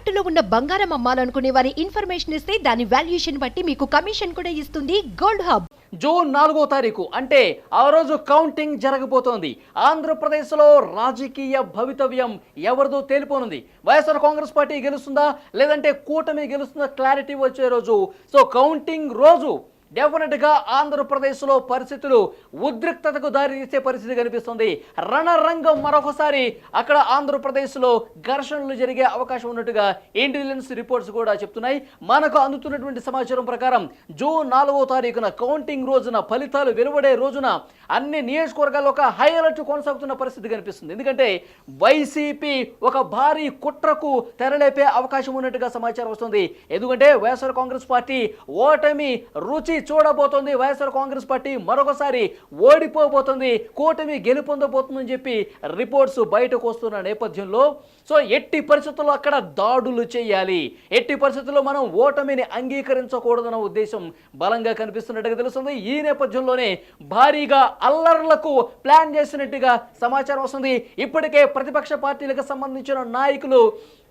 తాకట్టులో ఉన్న బంగారం అమ్మాలనుకునే వారి ఇన్ఫర్మేషన్ ఇస్తే దాని వాల్యుయేషన్ బట్టి మీకు కమిషన్ కూడా ఇస్తుంది గోల్డ్ హబ్. జూన్ నాలుగో తారీఖు అంటే ఆ రోజు కౌంటింగ్ జరగబోతోంది. ఆంధ్రప్రదేశ్లో రాజకీయ భవితవ్యం ఎవరిదో తేలిపోనుంది. వైఎస్ఆర్ కాంగ్రెస్ పార్టీ గెలుస్తుందా? లేదంటే కూటమి గెలుస్తుందా? క్లారిటీ వచ్చే రోజు. సో కౌంటింగ్ రోజు. డెఫినెట్గా ఆంధ్రప్రదేశ్లో పరిస్థితులు ఉద్రిక్తతకు దారితీసే పరిస్థితి కనిపిస్తుంది. రణరంగం మరొకసారి అక్కడ ఆంధ్రప్రదేశ్లో ఘర్షణలు జరిగే అవకాశం ఉన్నట్టుగా ఇంటెలిజెన్స్ రిపోర్ట్స్ కూడా చెప్తున్నాయి. మనకు అందుతున్నటువంటి సమాచారం ప్రకారం జూన్ నాలుగో తారీఖున కౌంటింగ్ రోజున ఫలితాలు వెలువడే రోజున అన్ని నియోజకవర్గాల్లో ఒక హై అలర్ట్ కొనసాగుతున్న పరిస్థితి కనిపిస్తుంది. ఎందుకంటే వైసీపీ ఒక భారీ కుట్రకు తెరలేపే అవకాశం ఉన్నట్టుగా సమాచారం వస్తుంది. ఎందుకంటే వైఎస్ఆర్ కాంగ్రెస్ పార్టీ ఓటమి రుచి చూడబోతోంది వైఎస్ఆర్ కాంగ్రెస్ పార్టీ. మరొకసారి ఓడిపోబోతుంది. కూటమి గెలుపొందబోతుందని చెప్పి రిపోర్ట్స్ బయటకు వస్తున్న నేపథ్యంలో సో ఎట్టి పరిస్థితుల్లో అక్కడ దాడులు చేయాలి. ఎట్టి పరిస్థితుల్లో మనం ఓటమిని అంగీకరించకూడదన్న ఉద్దేశం బలంగా కనిపిస్తున్నట్టుగా తెలుస్తుంది. ఈ నేపథ్యంలోనే భారీగా అల్లర్లకు ప్లాన్ చేసినట్టుగా సమాచారం వస్తుంది. ఇప్పటికే ప్రతిపక్ష పార్టీలకు సంబంధించిన నాయకులు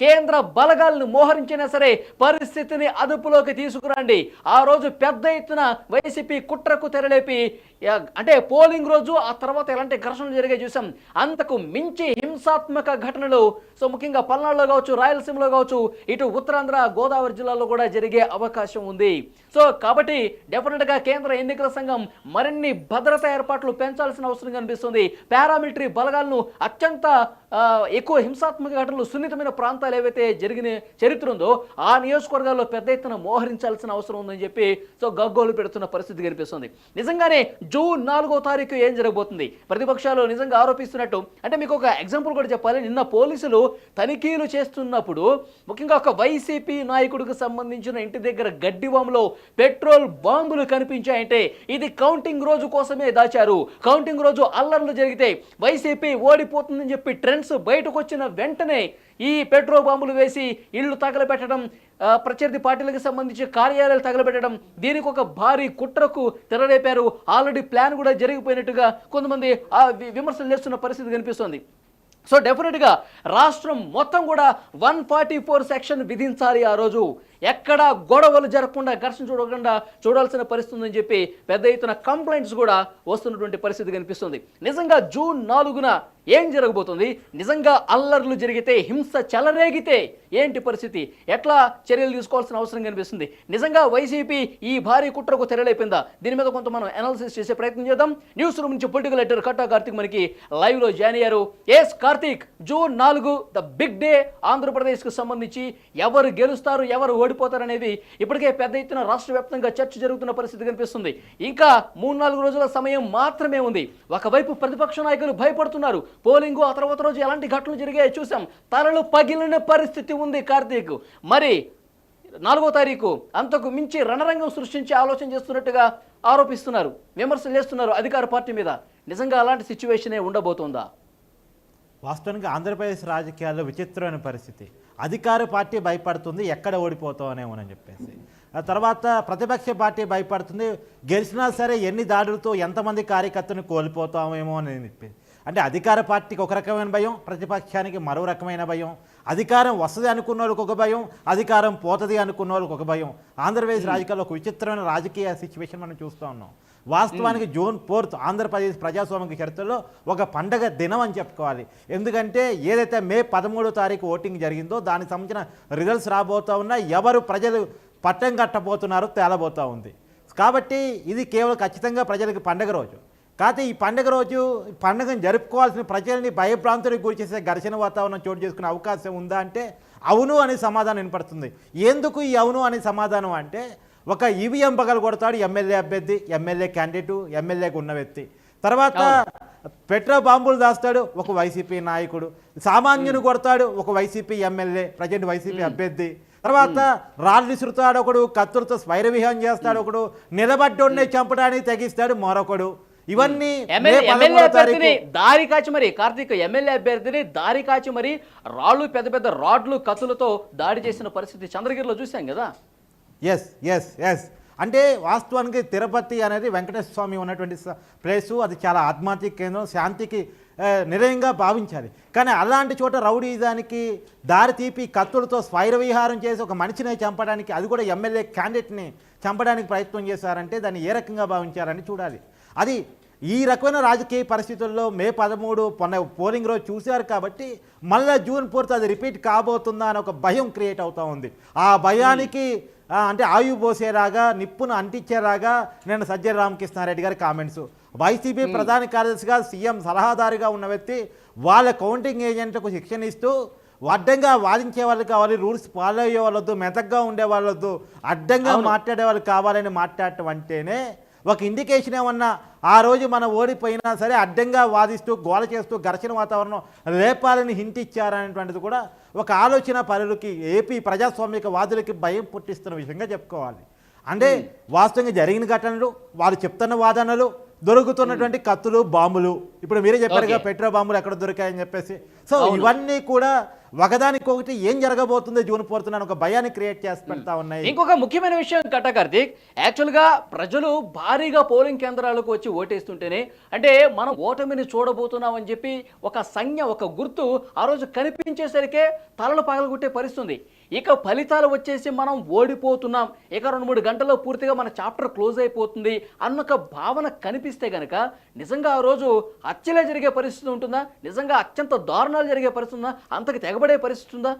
కేంద్ర బలగాలను మోహరించినా సరే పరిస్థితిని అదుపులోకి తీసుకురండి. ఆ రోజు పెద్ద ఎత్తున వైసీపీ కుట్రకు తెరలేపి అంటే పోలింగ్ రోజు ఆ తర్వాత ఎలాంటి ఘర్షణలు జరిగే చూసాం. అంతకు మించి హింసాత్మక ఘటనలు సో ముఖ్యంగా పల్నాడులో కావచ్చు రాయలసీమలో కావచ్చు ఇటు ఉత్తరాంధ్ర గోదావరి జిల్లాలో కూడా జరిగే అవకాశం ఉంది. సో కాబట్టి డెఫినెట్గా కేంద్ర ఎన్నికల సంఘం మరిన్ని భద్రతా ఏర్పాట్లు పెంచాల్సిన అవసరం కనిపిస్తుంది. పారామిలిటరీ బలగాలను అత్యంత ఎక్కువ హింసాత్మక ఘటనలు సున్నితమైన ప్రాంతాలు ఏవైతే జరిగిన చరిత్ర ఉందో ఆ నియోజకవర్గాల్లో పెద్ద ఎత్తున మోహరించాల్సిన అవసరం ఉందని చెప్పి సో గగ్గోలు పెడుతున్న పరిస్థితి కనిపిస్తుంది. నిజంగానే జూన్ నాలుగో తారీఖు ఏం జరగబోతుంది? ప్రతిపక్షాలు నిజంగా ఆరోపిస్తున్నట్టు. అంటే మీకు ఒక ఎగ్జాంపుల్ కూడా చెప్పాలి. నిన్న పోలీసులు తనిఖీలు చేస్తున్నప్పుడు ముఖ్యంగా ఒక వైసీపీ నాయకుడికి సంబంధించిన ఇంటి దగ్గర గడ్డి పెట్రోల్ బాంబులు కనిపించాయంటే ఇది కౌంటింగ్ రోజు కోసమే దాచారు. కౌంటింగ్ రోజు అల్లర్లు జరిగితే వైసీపీ ఓడిపోతుందని చెప్పి ట్రెండ్ ఫ్రెండ్స్ బయటకు వచ్చిన వెంటనే ఈ పెట్రోల్ బాంబులు వేసి ఇళ్ళు తగలబెట్టడం ప్రత్యర్థి పార్టీలకు సంబంధించి కార్యాలయాలు తగలబెట్టడం దీనికి ఒక భారీ కుట్రకు తెరలేపారు. ఆల్రెడీ ప్లాన్ కూడా జరిగిపోయినట్టుగా కొంతమంది ఆ విమర్శలు చేస్తున్న పరిస్థితి కనిపిస్తోంది. సో డెఫినెట్గా రాష్ట్రం మొత్తం కూడా వన్ ఫార్టీ ఫోర్ సెక్షన్ విధించాలి ఆ రోజు. ఎక్కడ గొడవలు జరగకుండా ఘర్షణ చూడకుండా చూడాల్సిన పరిస్థితి అని చెప్పి పెద్ద ఎత్తున కంప్లైంట్స్ కూడా వస్తున్నటువంటి పరిస్థితి కనిపిస్తుంది. నిజంగా జూన్ నాలుగున ఏం జరగబోతుంది? నిజంగా అల్లర్లు జరిగితే హింస చెలరేగితే ఏంటి పరిస్థితి? ఎట్లా చర్యలు తీసుకోవాల్సిన అవసరం కనిపిస్తుంది? నిజంగా వైసీపీ ఈ భారీ కుట్రకు తెరలైపోయిందా దీని మీద కొంత మనం అనాలిసిస్ చేసే ప్రయత్నం చేద్దాం. న్యూస్ రూమ్ నుంచి పొలిటికల్ ఎడిటర్ కట్టా కార్తిక్ మనకి లైవ్లో జాయిన్ అయ్యారు. ఎస్ కార్తిక్ జూన్ నాలుగు ద బిగ్ డే ఆంధ్రప్రదేశ్కు సంబంధించి ఎవరు గెలుస్తారు ఎవరు ఓడిపోతారు అనేది ఇప్పటికే పెద్ద ఎత్తున రాష్ట్ర వ్యాప్తంగా చర్చ జరుగుతున్న పరిస్థితి కనిపిస్తుంది. ఇంకా మూడు నాలుగు రోజుల సమయం మాత్రమే ఉంది. ఒకవైపు ప్రతిపక్ష నాయకులు భయపడుతున్నారు. పోలింగు ఆ తర్వాత రోజు ఎలాంటి ఘటనలు జరిగాయో చూసాం తలలు పగిలిన పరిస్థితి ఉంది కార్తీక్. మరి నాలుగో తారీఖు అంతకు మించి రణరంగం సృష్టించి ఆలోచన చేస్తున్నట్టుగా ఆరోపిస్తున్నారు విమర్శలు చేస్తున్నారు అధికార పార్టీ మీద. నిజంగా అలాంటి సిచ్యువేషనే ఉండబోతోందా? వాస్తవానికి ఆంధ్రప్రదేశ్ రాజకీయాల్లో విచిత్రమైన పరిస్థితి. అధికార పార్టీ భయపడుతుంది ఎక్కడ ఓడిపోతామనేమోనని చెప్పేసి. ఆ తర్వాత ప్రతిపక్ష పార్టీ భయపడుతుంది గెలిచినా సరే ఎన్ని దాడులతో ఎంతమంది కార్యకర్తను కోల్పోతామేమో అని చెప్పేసి. అంటే అధికార పార్టీకి ఒక రకమైన భయం ప్రతిపక్షానికి మరో రకమైన భయం. అధికారం వస్తుంది అనుకున్న వాళ్ళకి ఒక భయం అధికారం పోతుంది అనుకున్న వాళ్ళకి ఒక భయం. ఆంధ్రప్రదేశ్ రాజకీయాల్లో ఒక విచిత్రమైన రాజకీయ సిచ్యువేషన్ మనం చూస్తూ ఉన్నాం. వాస్తవానికి జూన్ ఫోర్త్ ఆంధ్రప్రదేశ్ ప్రజాస్వామిక చరిత్రలో ఒక పండగ దినం అని చెప్పుకోవాలి. ఎందుకంటే ఏదైతే మే పదమూడో తారీఖు ఓటింగ్ జరిగిందో దానికి సంబంధించిన రిజల్ట్స్ రాబోతూ ఉన్నా ఎవరు ప్రజలు పట్టం కట్టబోతున్నారో తేలబోతూ ఉంది. కాబట్టి ఇది కేవలం ఖచ్చితంగా ప్రజలకు పండగ రోజు. కాకపోతే ఈ పండగ రోజు పండుగను జరుపుకోవాల్సిన ప్రజల్ని భయభ్రాంతులకు గురి చేసే ఘర్షణ వాతావరణం చోటు చేసుకునే అవకాశం ఉందా అంటే అవును అనే సమాధానం వినపడుతుంది. ఎందుకు ఈ అవును అనే సమాధానం అంటే ఒక ఈవీఎం పగలు కొడతాడు ఎమ్మెల్యే అభ్యర్థి ఎమ్మెల్యే క్యాండిడేటు ఎమ్మెల్యేకు ఉన్న వ్యక్తి. తర్వాత పెట్రోల్ బాంబులు దాస్తాడు ఒక వైసీపీ నాయకుడు. సామాన్యుని కొడతాడు ఒక వైసీపీ ఎమ్మెల్యే ప్రజెంట్ వైసీపీ అభ్యర్థి. తర్వాత రాళ్ళు విసురుతాడు ఒకడు కత్తులతో స్వైర విహారం చేస్తాడు ఒకడు నిలబడ్డోడిని చంపడానికి తెగిస్తాడు మరొకడు. ఇవన్నీ ఎమ్మెల్యే అభ్యర్థిని దారి కాచి మరి కార్తీక్ ఎమ్మెల్యే అభ్యర్థిని దారి కాచి మరి రాళ్ళు పెద్ద పెద్ద రాడ్లు కత్తులతో దాడి చేసిన పరిస్థితి చంద్రగిరిలో చూసాం కదా? ఎస్ ఎస్ ఎస్ అంటే వాస్తవానికి తిరుపతి అనేది వెంకటేశ్వర స్వామి ఉన్నటువంటి ప్లేసు. అది చాలా ఆధ్యాత్మిక కేంద్రం శాంతికి నిలయంగా భావించాలి. కానీ అలాంటి చోట రౌడీజానికి దారి తీపి కత్తులతో స్వైర విహారం చేసి ఒక మనిషిని చంపడానికి అది కూడా ఎమ్మెల్యే క్యాండిడేట్ని చంపడానికి ప్రయత్నం చేశారంటే దాన్ని ఏ రకంగా భావించారని చూడాలి. అది ఈ రకమైన రాజకీయ పరిస్థితుల్లో మే పదమూడు పొన్న పోలింగ్ రోజు చూశారు కాబట్టి మళ్ళీ జూన్ ఫోర్త్ అది రిపీట్ కాబోతుందా అని ఒక భయం క్రియేట్ అవుతా ఉంది. ఆ భయానికి అంటే ఆయువు పోసేలాగా నిప్పును అంటించేలాగా నేను సజ్జల రామకృష్ణారెడ్డి గారి కామెంట్స్. వైసీపీ ప్రధాన కార్యదర్శిగా సీఎం సలహాదారుగా ఉన్న వ్యక్తి వాళ్ళ కౌంటింగ్ ఏజెంట్లకు శిక్షణ ఇస్తూ అడ్డంగా వాదించే వాళ్ళు కావాలి రూల్స్ ఫాలో అయ్యే వాళ్ళొద్దు మెతగ్గా ఉండే వాళ్ళొద్దు అడ్డంగా మాట్లాడే వాళ్ళు కావాలని మాట్లాడటం అంటేనే ఒక ఇండికేషన్ ఏమన్నా ఆ రోజు మనం ఓడిపోయినా సరే అడ్డంగా వాదిస్తూ గోల చేస్తూ ఘర్షణ వాతావరణం రేపాలని హింట్ ఇచ్చారనేటువంటిది కూడా ఒక ఆలోచన పరులకి ఏపీ ప్రజాస్వామిక వాదులకి భయం పుట్టిస్తున్న విషయంగా చెప్పుకోవాలి. అంటే వాస్తవంగా జరిగిన ఘటనలు వాళ్ళు చెప్తున్న వాదనలు దొరుకుతున్నటువంటి కత్తులు బాంబులు. ఇప్పుడు మీరే చెప్పారుగా Okay. పెట్రో బాంబులు ఎక్కడ దొరికాయని చెప్పేసి. సో ఇవన్నీ కూడా ఒకదానికొకటి ఏం జరగబోతుందో జూన్ పోరుతున్నాను ఒక భయాన్ని క్రియేట్ చేసి పెడతా ఉన్నాయి ఇంకొక ముఖ్యమైన విషయం కట్ట కార్తీక్ యాక్చువల్గా ప్రజలు భారీగా పోలింగ్ కేంద్రాలకు వచ్చి ఓటేస్తుంటేనే అంటే మనం ఓటమిని చూడబోతున్నాం అని చెప్పి ఒక సంజ్ఞ ఒక గుర్తు ఆ రోజు కనిపించేసరికే తలలు పగలగొట్టే పరిస్థితి ఉంది. ఇక ఫలితాలు వచ్చేసి మనం ఓడిపోతున్నాం. ఇక రెండు మూడు గంటల్లో పూర్తిగా మన చాప్టర్ క్లోజ్ అయిపోతుంది అన్న ఒక భావన కనిపిస్తే గనక నిజంగా ఆ రోజు హత్యలే జరిగే పరిస్థితి ఉంటుందా? నిజంగా అత్యంత దారుణాలు జరిగే పరిస్థితి ఉందా? అంతకు తెగబడే పరిస్థితి ఉందా?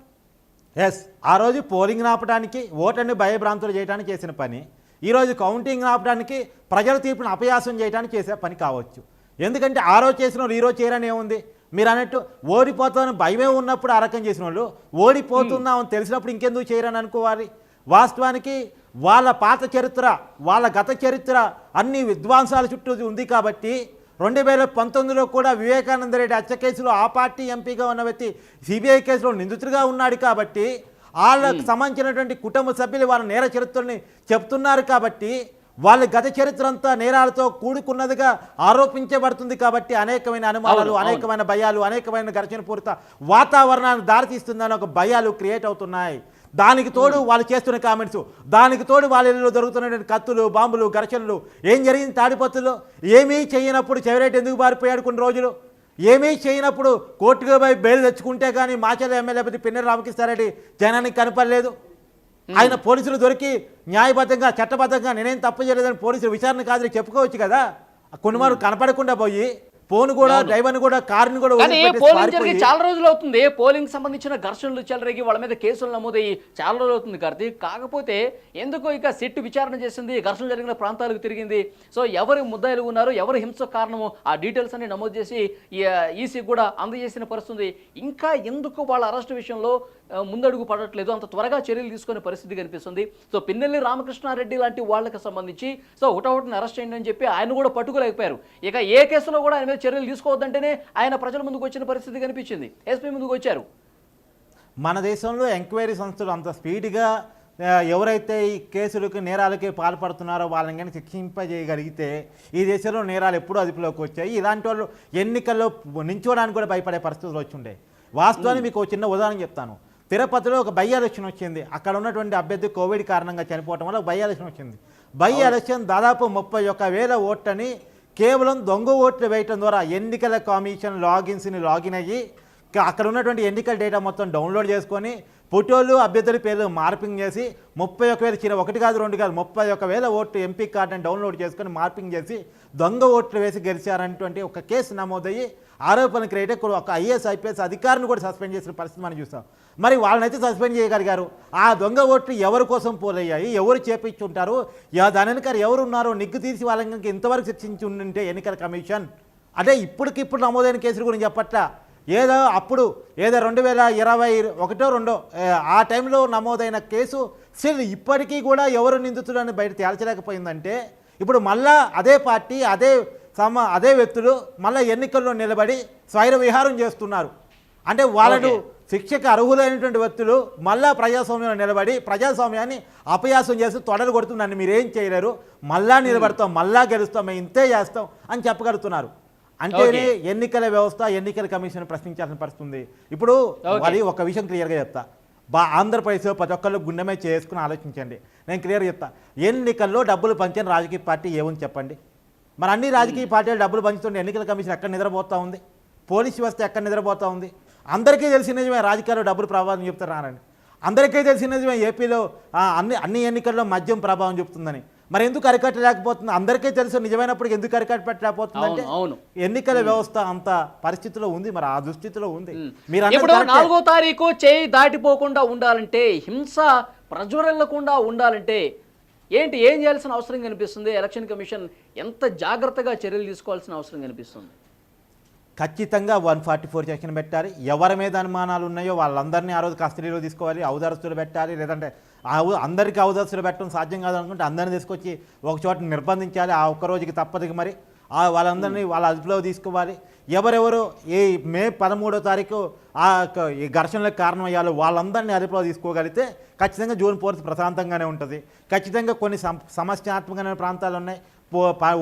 ఎస్ ఆ రోజు పోలింగ్ నాపడానికి ఓటర్ని భయభ్రాంతులు చేయడానికి చేసిన పని ఈరోజు కౌంటింగ్ నాపడానికి ప్రజల తీర్పును అపయాసం చేయడానికి చేసే పని కావచ్చు. ఎందుకంటే ఆ రోజు చేసిన వాళ్ళు చేయరని ఏముంది? మీరు అన్నట్టు ఓడిపోతామని భయమే ఉన్నప్పుడు ఆ రకం చేసిన వాళ్ళు ఓడిపోతున్నామని తెలిసినప్పుడు ఇంకెందుకు చేయరని అనుకోవాలి. వాస్తవానికి వాళ్ళ పాత చరిత్ర వాళ్ళ గత చరిత్ర అన్ని విద్వాంసాల చుట్టూ ఉంది కాబట్టి రెండు వేల పంతొమ్మిదిలో కూడా వివేకానంద రెడ్డి హత్య కేసులో ఆ పార్టీ ఎంపీగా ఉన్న వ్యక్తి సిబిఐ కేసులో నిందితుడిగా ఉన్నాడు కాబట్టి వాళ్ళకు సంబంధించినటువంటి కుటుంబ సభ్యులు వాళ్ళ నేర చరిత్రని చెప్తున్నారు కాబట్టి వాళ్ళ గత చరిత్ర అంతా నేరాలతో కూడుకున్నదిగా ఆరోపించబడుతుంది కాబట్టి అనేకమైన అనుమానాలు. అనేకమైన భయాలు అనేకమైన ఘర్షణ పూరిత వాతావరణాన్ని దారితీస్తుందని ఒక భయాలు క్రియేట్ అవుతున్నాయి. దానికి తోడు వాళ్ళు చేస్తున్న కామెంట్స్ దానికి తోడు వాళ్ళ ఇళ్ళలో దొరుకుతున్నటువంటి కత్తులు బాంబులు ఘర్షణలు ఏం జరిగింది తాడిపత్రులు? ఏమీ చేయనప్పుడు చెవిరెడ్డి ఎందుకు పారిపోయాడు కొన్ని రోజులు? ఏమీ చేయనప్పుడు కోర్టుకు పోయి బెయిల్ తెచ్చుకుంటే కానీ మాచల ఎమ్మెల్యే పిన్నెల రామకృష్ణారెడ్డి జనానికి కనపడలేదు. ఆయన పోలీసులు దొరికి న్యాయబద్ధంగా చట్టబద్ధంగా నేనేం తప్పు చేయలేదని పోలీసులు విచారణ కాదు చెప్పుకోవచ్చు కదా. కొన్ని మారు కనపడకుండా పోయి ఫోన్ కూడా డ్రైవర్ని కూడా కారుని కూడా పోలింగ్ జరిగి చాలా రోజులు అవుతుంది. పోలింగ్ సంబంధించిన ఘర్షణలు చెలరేగి వాళ్ళ మీద కేసులు నమోదయ్యి చాలా రోజులు అవుతుంది కార్తీక్ కాకపోతే ఎందుకో ఇక సిట్ విచారణ చేసింది ఘర్షణ జరిగిన ప్రాంతాలకు తిరిగింది. సో ఎవరు ముద్దాయిలు ఉన్నారు ఎవరు హింస కారణము ఆ డీటెయిల్స్ అన్ని నమోదు చేసి ఈసీ కూడా అందజేసిన పరిస్థితి ఉంది. ఇంకా ఎందుకు వాళ్ళ అరెస్ట్ విషయంలో ముందడుగు పడట్లేదు. అంత త్వరగా చర్యలు తీసుకునే పరిస్థితి కనిపిస్తుంది. సో పిన్నెల్లి రామకృష్ణారెడ్డి లాంటి వాళ్ళకి సంబంధించి సో హుటాహుటిని అరెస్ట్ చేయండి అని చెప్పి ఆయన కూడా పట్టుకోలేకపోయారు. ఇక ఏ కేసులో కూడా ఆయన మీద చర్యలు తీసుకోవద్దంటేనే ఆయన ప్రజల ముందుకు వచ్చిన పరిస్థితి కనిపించింది. ఎస్పీ ముందుకు వచ్చారు. మన దేశంలో ఎంక్వైరీ సంస్థలు అంత స్పీడ్గా ఎవరైతే ఈ కేసులకు నేరాలకి పాల్పడుతున్నారో వాళ్ళని కానీ శిక్షింపజేయగలిగితే ఈ దేశంలో నేరాలు ఎప్పుడూ అదుపులోకి వచ్చాయి. ఇలాంటి వాళ్ళు ఎన్నికల్లో నించోడానికి కూడా భయపడే పరిస్థితులు వచ్చుండే వాస్తవానికి మీకు చిన్న ఉదాహరణ చెప్తాను. తిరుపతిలో ఒక బై ఎలక్షన్ వచ్చింది. అక్కడ ఉన్నటువంటి అభ్యర్థి కోవిడ్ కారణంగా చనిపోవటం వల్ల బై ఎలక్షన్ వచ్చింది. బై ఎలక్షన్ దాదాపు ముప్పై ఒక్క వేల ఓట్లని కేవలం దొంగ ఓట్లు వేయటం ద్వారా ఎన్నికల కమిషన్ లాగిన్స్ని లాగిన్ అయ్యి అక్కడ ఉన్నటువంటి ఎన్నికల డేటా మొత్తం డౌన్లోడ్ చేసుకొని ఫోటోలు అభ్యర్థుల పేర్లు మార్పింగ్ చేసి ముప్పై ఒక వేల చీర ఒకటి కాదు రెండు కాదు ముప్పై ఒక వేల ఓట్లు ఎంపీ కార్డుని డౌన్లోడ్ చేసుకొని మార్పింగ్ చేసి దొంగ ఓట్లు వేసి గెలిచారనేటువంటి ఒక కేసు నమోదయ్యి ఆరోపణ క్రియేట్ ఒక ఐఏఎస్ ఐపీఎస్ అధికారిని కూడా సస్పెండ్ చేసిన పరిస్థితి మనం చూస్తాం మరి వాళ్ళనైతే సస్పెండ్ చేయగలిగారు. ఆ దొంగ ఓట్లు ఎవరి కోసం పోలయ్యాయి? ఎవరు చేపించుంటారు? యా- దాని వెనక ఎవరు ఉన్నారో నిగ్గు తీసి వాళ్ళకి ఇంకా ఇంతవరకు శిక్షించి ఉంటే ఎన్నికల కమిషన్. అంటే ఇప్పటికిప్పుడు నమోదైన కేసుల గురించి చెప్పట్లా? ఏదో అప్పుడు ఏదో రెండు వేల ఇరవై ఒకటో రెండో ఆ టైంలో నమోదైన కేసు స్టిల్ ఇప్పటికీ కూడా ఎవరు నిందితులు అని బయట తేల్చలేకపోయిందంటే ఇప్పుడు మళ్ళా అదే పార్టీ అదే సమ అదే వ్యక్తులు మళ్ళీ ఎన్నికల్లో నిలబడి స్వైర విహారం చేస్తున్నారు. అంటే వాళ్ళను. శిక్షకు అర్హులైనటువంటి వ్యక్తులు మళ్ళా ప్రజాస్వామ్యంలో నిలబడి ప్రజాస్వామ్యాన్ని అపయాసం చేసి తొడలు కొడుతూ నన్ను మీరేం చేయలేరు. మళ్ళా నిలబడతాం మళ్ళా గెలుస్తాం మేము ఇంతే చేస్తాం అని చెప్పగలుగుతున్నారు. అంటేనే ఎన్నికల వ్యవస్థ ఎన్నికల కమిషన్ ప్రశ్నించాల్సిన పరిస్థితి ఉంది ఇప్పుడు. మరి ఒక విషయం క్లియర్గా చెప్తా. బా ఆంధ్రప్రదేశ్లో ప్రతి ఒక్కళ్ళు గుండెమే చేసుకుని ఆలోచించండి. నేను క్లియర్గా చెప్తా. ఎన్నికల్లో డబ్బులు పంచని రాజకీయ పార్టీ ఏముంది చెప్పండి? మరి అన్ని రాజకీయ పార్టీలు డబ్బులు పంచుతుంటే ఎన్నికల కమిషన్ ఎక్కడ నిద్రపోతా ఉంది? పోలీస్ వ్యవస్థ ఎక్కడ నిద్రపోతా ఉంది? అందరికీ తెలిసిన నిజమే రాజకీయాల్లో డబ్బులు ప్రభావం చెప్తున్నారని అందరికీ తెలిసిన నిజమే ఏపీలో అన్ని అన్ని ఎన్నికల్లో మద్యం ప్రభావం చెప్తుందని. మరి ఎందుకు అరికట్టలేకపోతుంది అందరికీ తెలుసు నిజమైనప్పుడు ఎందుకు అరికట్టలేకపోతుందంటే అవును, అవును. ఎన్నికల వ్యవస్థ అంత పరిస్థితిలో ఉంది మరి ఆ దుస్థితిలో ఉంది. మీరు ఇప్పుడు. నాలుగో తారీఖు చేయి దాటిపోకుండా ఉండాలంటే హింస ప్రజ్వరల్లకుండా ఉండాలంటే ఏంటి ఏం చేయాల్సిన అవసరం కనిపిస్తుంది? ఎలక్షన్ కమిషన్ ఎంత జాగ్రత్తగా చర్యలు తీసుకోవాల్సిన అవసరం కనిపిస్తుంది? ఖచ్చితంగా వన్ ఫార్టీ ఫోర్ సెక్షన్ పెట్టాలి. ఎవరి మీద అనుమానాలు ఉన్నాయో వాళ్ళందరినీ ఆ రోజు కస్టడీలో తీసుకోవాలి ఔదారస్తులు పెట్టాలి లేదంటే అందరికీ ఔదారస్తులు పెట్టడం సాధ్యం కాదనుకుంటే అందరిని తీసుకొచ్చి ఒక చోట నిర్బంధించాలి. ఆ ఒక్క రోజుకి తప్పదు మరి. ఆ వాళ్ళందరినీ వాళ్ళ అదుపులో తీసుకోవాలి. ఎవరెవరు ఈ మే పదమూడో తారీఖు ఆ ఈ ఘర్షణలకు కారణమయ్యాలో వాళ్ళందరినీ అదుపులో తీసుకోగలిగితే ఖచ్చితంగా జూన్ ఫోర్త్ ప్రశాంతంగానే ఉంటుంది. ఖచ్చితంగా కొన్ని సమ సమస్యాత్మకమైన ప్రాంతాలు ఉన్నాయి.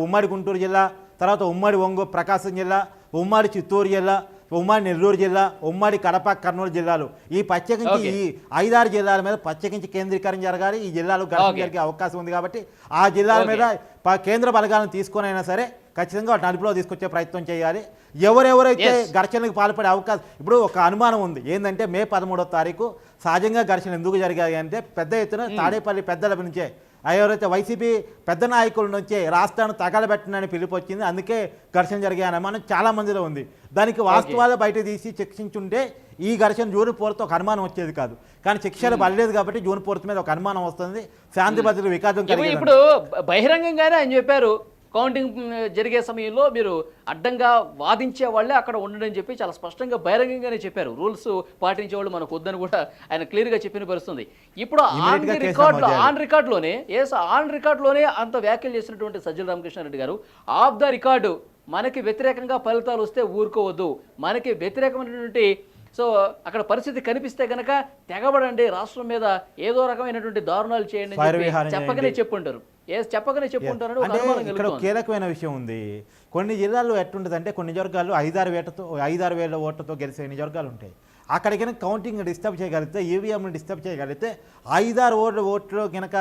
ఉమ్మడి గుంటూరు జిల్లా తర్వాత ఉమ్మడి ఒంగో ప్రకాశం జిల్లా ఉమ్మడి చిత్తూరు జిల్లా ఉమ్మడి నెల్లూరు జిల్లా ఉమ్మడి కడప కర్నూలు జిల్లాలు ఈ ప్రత్యేకించి. ఈ ఐదారు జిల్లాల మీద ప్రత్యేకించి కేంద్రీకరణ జరగాలి ఈ జిల్లాలో. జరిగే అవకాశం ఉంది కాబట్టి ఆ జిల్లాల. మీద కేంద్ర బలగాలను తీసుకొని అయినా సరే ఖచ్చితంగా వాటిని అదుపులో తీసుకొచ్చే ప్రయత్నం చేయాలి ఎవరెవరైతే Yes. ఘర్షణలకు పాల్పడే అవకాశం ఇప్పుడు ఒక అనుమానం ఉంది ఏంటంటే మే పదమూడో తారీఖు సహజంగా ఘర్షణ ఎందుకు జరిగాయి అంటే పెద్ద ఎత్తున తాడేపల్లి పెద్దల నుంచే ఎవరైతే వైసీపీ పెద్ద నాయకుల నుంచే రాష్ట్రాన్ని తగలబెట్టనని పిలుపు వచ్చింది అందుకే ఘర్షణ జరిగాయి అనుమానం చాలా మందిలో ఉంది. దానికి వాస్తవాలు బయట తీసి చర్చించుంటే ఈ ఘర్షణ జూన్ ఫోర్త్ ఒక అనుమానం వచ్చేది కాదు. కానీ శిక్షలు పడలేదు కాబట్టి జూన్ ఫోర్త్ మీద ఒక అనుమానం వస్తుంది. శాంతి భద్రతలు వికాసం ఇప్పుడు బహిరంగంగానే ఆయన చెప్పారు కౌంటింగ్ జరిగే సమయంలో మీరు అడ్డంగా వాదించే వాళ్ళే అక్కడ ఉండడం చెప్పి చాలా స్పష్టంగా బహిరంగంగానే చెప్పారు. రూల్స్ పాటించే వాళ్ళు మనకు వద్దని కూడా ఆయన క్లియర్గా చెప్పిన పరిస్థితుంది. ఇప్పుడు ఆన్ Immediate గా ది కేసు రికార్డ్ నమోదు చేయాలి. ఆన్ రికార్డులోనే ఎస్ ఆన్ రికార్డులోనే అంత వ్యాఖ్యలు చేసినటువంటి సజ్జల రామకృష్ణారెడ్డి గారు ఆఫ్ ద రికార్డు మనకి వ్యతిరేకంగా ఫలితాలు వస్తే ఊరుకోవద్దు. మనకి వ్యతిరేకమైనటువంటి సో అక్కడ పరిస్థితి కనిపిస్తే గనక తెగబడండి రాష్ట్రం మీద ఏదో రకమైనటువంటి దారుణాలు చేయండి చెప్పకనే. చెప్పుంటారు. ఏ చెప్పకనే చెప్పుంటారని ఒక అంటే ఇక్కడ కీలకమైన విషయం ఉంది. కొన్ని జిల్లాల్లో ఎట్టుంటుందంటే కొన్ని నియోజకవర్గాలు ఐదారు వేటతో ఐదారు వేల ఓట్లతో గెలిచే నియోజకవర్గాలు ఉంటాయి. అక్కడికి కనుక కౌంటింగ్ డిస్టర్బ్ చేయగలిగితే ఈవీఎంను డిస్టర్బ్ చేయగలిగితే ఐదారు ఓట్ల ఓట్లు కనుక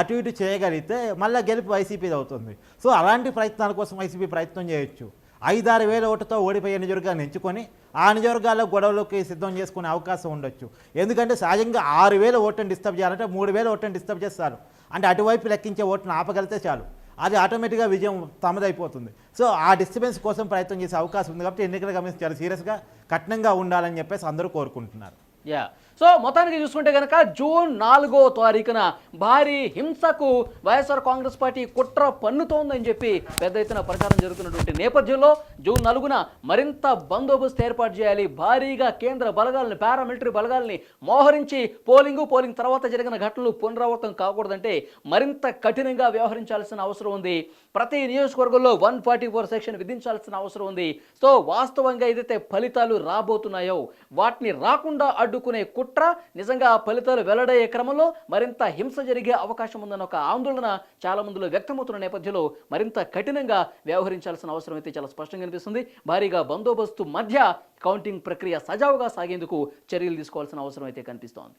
అటు ఇటు చేయగలిగితే మళ్ళీ గెలుపు వైసీపీది అవుతుంది. సో అలాంటి ప్రయత్నాల కోసం వైసీపీ ప్రయత్నం చేయొచ్చు. ఐదారు వేల ఓటుతో ఓడిపోయే నియోజకవర్గాన్ని ఎంచుకొని ఆ నియోజకవర్గాల్లో గొడవలోకి సిద్ధం చేసుకునే అవకాశం ఉండొచ్చు. ఎందుకంటే సహజంగా ఆరు వేల ఓటును డిస్టర్బ్ చేయాలంటే మూడు వేల ఓటును డిస్టర్బ్ చేస్తారు. అంటే అటువైపు లెక్కించే ఓటును ఆపగలిగితే చాలు. అది ఆటోమేటిక్గా విజయం తమదైపోతుంది. సో ఆ డిస్టర్బెన్స్ కోసం ప్రయత్నం చేసే అవకాశం ఉంది కాబట్టి ఎన్నికల కమిషన్ చాలా సీరియస్గా కఠినంగా ఉండాలని చెప్పేసి అందరూ కోరుకుంటున్నారు. యా. సో మొత్తానికి చూసుకుంటే కనుక జూన్ నాలుగో తారీఖున భారీ హింసకు వైఎస్ఆర్ కాంగ్రెస్ పార్టీ కుట్ర పన్నుతోందని చెప్పి పెద్ద ఎత్తున ప్రచారం జరుగుతున్నటువంటి నేపథ్యంలో జూన్ నాలుగున మరింత బందోబస్తు ఏర్పాటు చేయాలి. భారీగా కేంద్ర బలగాలను పారామిలిటరీ బలగాల్ని మోహరించి పోలింగు పోలింగ్ తర్వాత జరిగిన ఘటనలు పునరావృతం కాకూడదంటే మరింత కఠినంగా వ్యవహరించాల్సిన అవసరం ఉంది. ప్రతి నియోజకవర్గంలో వన్ ఫార్టీ ఫోర్ సెక్షన్ విధించాల్సిన అవసరం ఉంది. సో వాస్తవంగా ఏదైతే ఫలితాలు రాబోతున్నాయో వాటిని రాకుండా అడ్డుకునే కుట్ర నిజంగా ఆ ఫలితాలు వెల్లడయ్యే క్రమంలో మరింత హింస జరిగే అవకాశం ఉందన్న ఒక ఆందోళన చాలా మందిలో వ్యక్తమవుతున్న నేపథ్యంలో మరింత కఠినంగా వ్యవహరించాల్సిన అవసరం అయితే చాలా స్పష్టంగా కనిపిస్తుంది భారీగా బందోబస్తు మధ్య కౌంటింగ్ ప్రక్రియ సజావుగా సాగేందుకు చర్యలు తీసుకోవాల్సిన అవసరం అయితే కనిపిస్తోంది.